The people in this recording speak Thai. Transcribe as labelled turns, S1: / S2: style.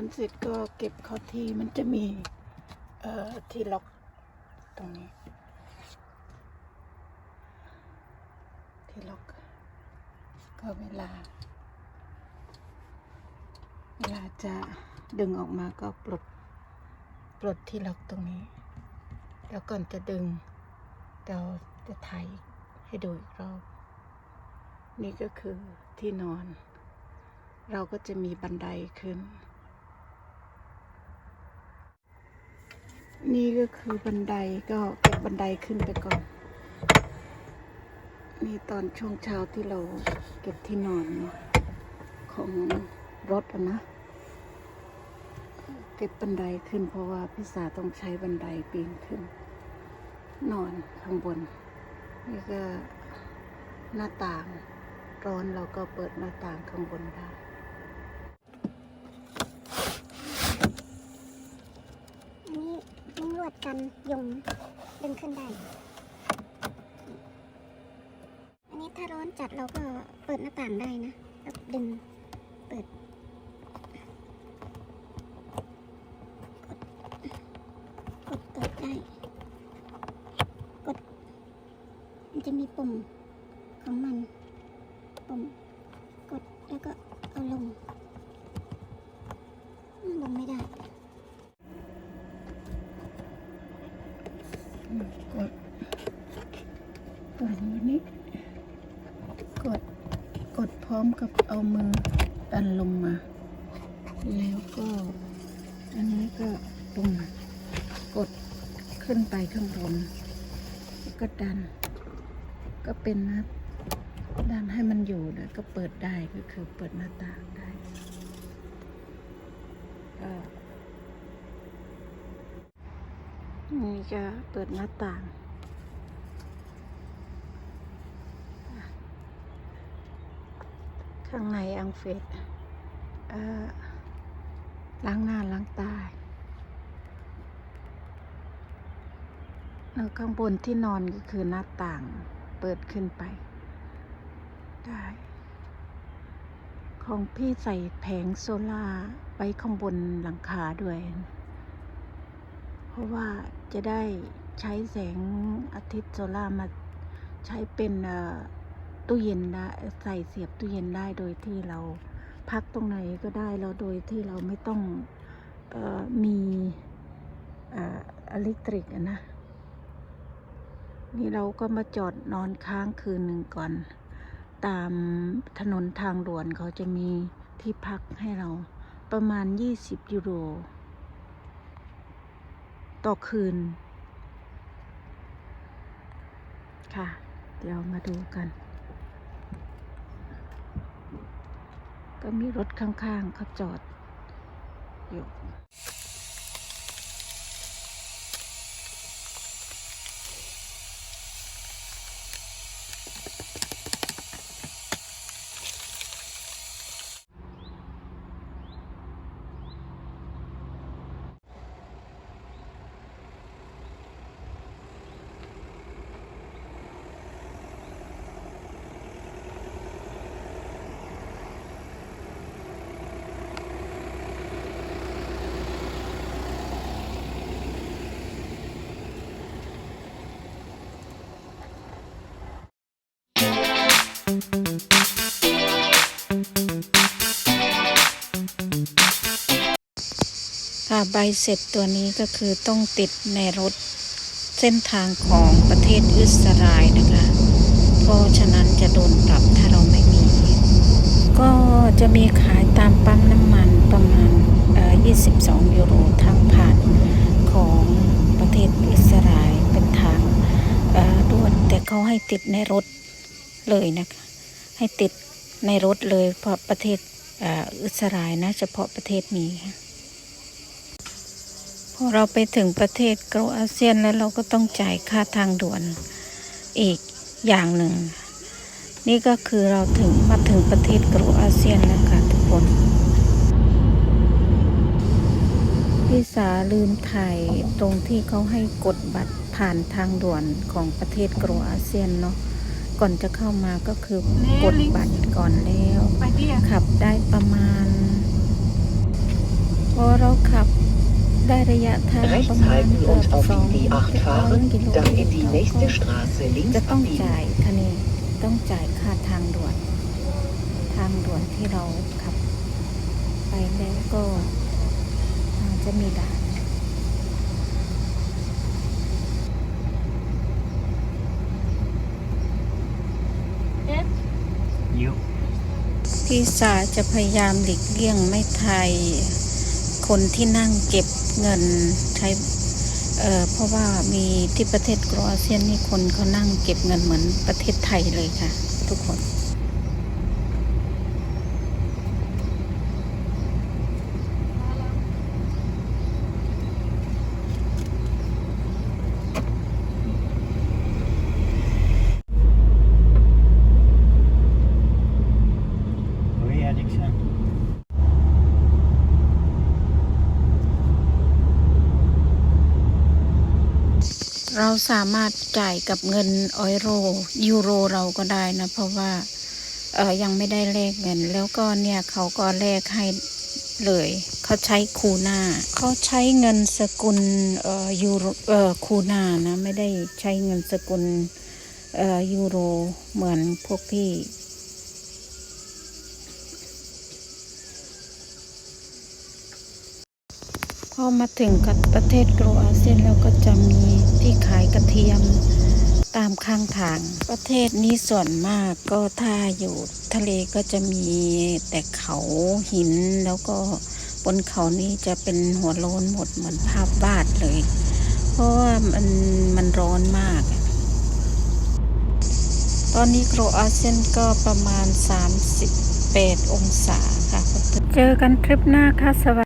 S1: อนเสร็จก็เก็บเข้าที่มันจะมี เอ่อที่ล็อกตรงนี้ ที่ล็อก ก็เวลา เวลาจะดึงออกมาก็ปลดปลดที่ล็อกตรงนี้ แล้วก่อนจะดึง เราจะถ่ายให้ดูอีกรอบ นี่ก็คือที่นอน เราก็จะมีบันไดขึ้น นี่ก็คือบันไดก็เก็บบันไดขึ้นไปก่อนนี่ตอนช่วงเช้าที่เราเก็บที่นอนของรถอะนะ เก็บบันไดขึ้นเพราะว่าพี่สาต้องใช้บันไดปีนขึ้น นอนข้างบน นี่ก็หน้าต่างร้อนเราก็เปิดหน้าต่างข้างบนได้
S2: อันนี้มุ้งลวด กันยุงดึงขึ้นได้ อันนี้ถ้าร้อนจัดเราก็เปิดหน้าต่างได้นะแล้วดึงเปิดกดกดได้ กด มันจะมีปุ่มของมัน ปุ่ม กดแล้วก็เอาลงลงไม่ได้
S1: กดตัวนี้ กด กดพร้อม กับเอามือดันลงมา แล้วก็อันนี้ก็ปุ่มกดขึ้นไปข้างบนแล้วก็ดัน ก็เป็นนะดันให้มันอยู่แล้วก็เปิดได้ก็คือเปิดหน้าต่างได้ก็นี่ก็เปิดหน้าต่าง ข้างในอังเฟดเอ่อล้างหน้าล้างตาแล้วข้างบนที่นอนก็คือหน้าต่างเปิดขึ้นไป ได้ ของพี่ใส่แผงโซล่าไว้ข้างบนหลังคาด้วย เพราะว่าจะได้ใช้แสงอาทิตย์โซล่ามาใช้เป็นเอ่อ ตู้เย็นได้ใส่เสียบตู้เย็นได้โดยที่เราพักตรงไหนก็ได้แล้วโดยที่เราไม่ต้องออมีอิเล็กทริกนะ นี่เราก็มาจอดนอนค้างคืนหนึ่งก่อน ตามถนนทางด่วนเขาจะมีที่พักให้เราประมาณ 20 ยูโร ต่อคืน ค่ะ เดี๋ยวมาดูกัน ก็มีรถข้างๆเขาจอดอยู่ ค่ะใบเสร็จตัวนี้ก็คือต้องติดในรถเส้นทางของประเทศอิสราเอลนะคะ เพราะฉะนั้นจะโดนปรับถ้าเราไม่มี ก็จะมีขายตามปั๊มน้ำมันประมาณเอ่อ22 ยูโรทางผ่านของประเทศอิสราเอลเป็นทางด่วนแต่เขาให้ติดในรถเลยนะคะ ให้ติดในรถเลยเพราะประเทศอิสราเอลนะเฉพาะประเทศนี้ค่ะ เราไปถึงประเทศโกรอาเซียนแล้วเราก็ต้องจ่ายค่าทางด่วนอีกอย่างหนึ่ง นี่ก็คือเราถึงมาถึงประเทศโกรอาเซียนแล้วค่ะทุกคนพี่สาลืมถ่ายตรงที่เขาให้กดบัตรผ่านทางด่วนของประเทศโกรอาเซียนเนาะก่อนจะเข้ามาก็คือกดบัตรก่อนแล้ว
S3: Bei dir.
S1: ขับได้ประมาณ6อเราขับ ได้ระยะทางประ
S3: Rechts
S1: มาณ
S3: halten
S1: เกือบ
S3: und auf
S1: สอง
S3: die E8 fahren,
S1: กิโล
S3: dann in die
S1: เราก็
S3: nächste Straße
S1: จะ
S3: links
S1: ต้อง
S3: abbiegen.
S1: จ่ายคะนีต้องจ่ายค่าทางด่วน ทางด่วนที่เราขับ ไปแล้วก็อ่าจะมีด่าน
S3: Jo.
S1: พี่สาจะพยายามหลีกเลี่ยงไม่ไทย คนที่นั่งเก็บ เงินใช้เอ่อเพราะว่ามีที่ประเทศกรอเซียนนี่คนเขานั่งเก็บเงินเหมือนประเทศไทยเลยค่ะ ทุกคน เราสามารถจ่ายกับเงินออยโรยูโรเราก็ได้นะ เพราะว่าเออยังไม่ได้แลกเงิน แล้วก็เนี่ยเขาก็แลกให้เลย เขาใช้คูน่าเขาใช้เงินสกุลเอ่อยูโรเอ่อคูน่านะ ไม่ได้ใช้เงินสกุลเอ่อยูโรเหมือนพวกพี่ พอมาถึงกับประเทศโครอาเซียนแล้วก็จะมีที่ขายกระเทียมตามข้างทาง ประเทศนี้ส่วนมากก็ถ้าอยู่ทะเลก็จะมีแต่เขาหินแล้วก็บนเขานี้จะเป็นหัวโลนหมดเหมือนภาพวาดเลย เพราะว่ามันมันร้อนมาก ตอนนี้โครอาเซียนก็ประมาณ 38 องศาค่ะ เจอกันทริปหน้าค่ะสวัสดี